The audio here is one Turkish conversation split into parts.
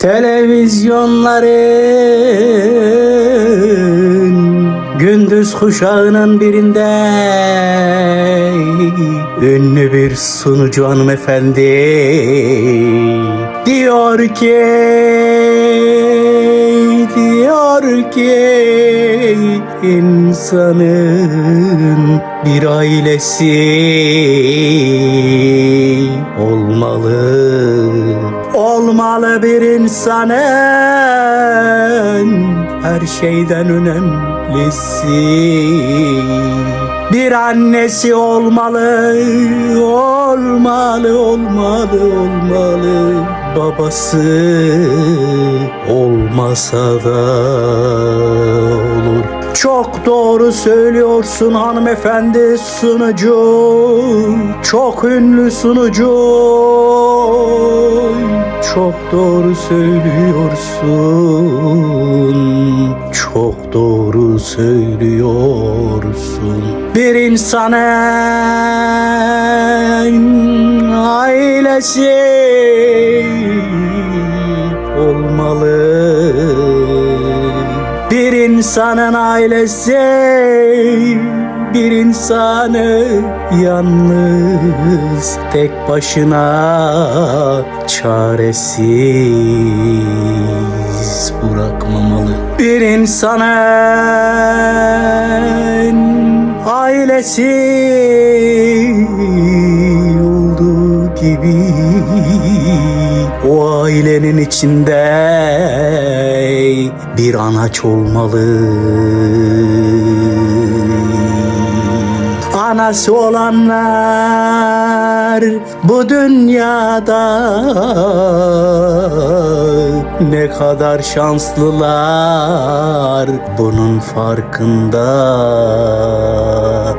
Televizyonların gündüz kuşağının birinde ünlü bir sunucu hanımefendi diyor ki diyor ki insanın bir ailesi olmalı olmalı bir insanın her şeyden önemlisi. Bir annesi olmalı olmalı olmalı olmalı. Babası olmasa da olur. Çok doğru söylüyorsun hanımefendi sunucu. Çok ünlü sunucu çok doğru söylüyorsun. Çok doğru söylüyorsun. Bir insanın ailesi olmalı. Bir insanın ailesi bir insanı yalnız tek başına çaresiz bırakmamalı. Bir insanın ailesi olduğu gibi o ailenin içinde bir anaç olmalı. Anası olanlar bu dünyada ne kadar şanslılar bunun farkında.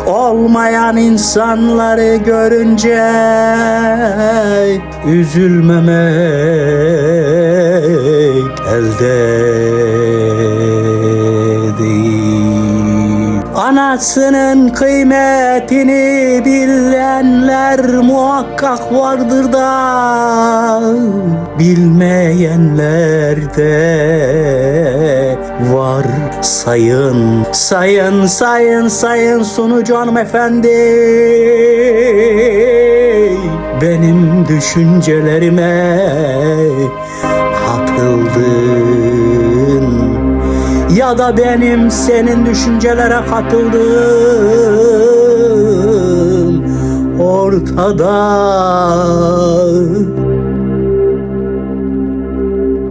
Olmayan insanları görünce üzülmemek elde Anasının kıymetini bilenler muhakkak vardır da bilmeyenler de var. Sayın sayın sayın sayın sunucu hanımefendi benim düşüncelerime katıldın ya da benim senin düşüncelere katıldığım ortada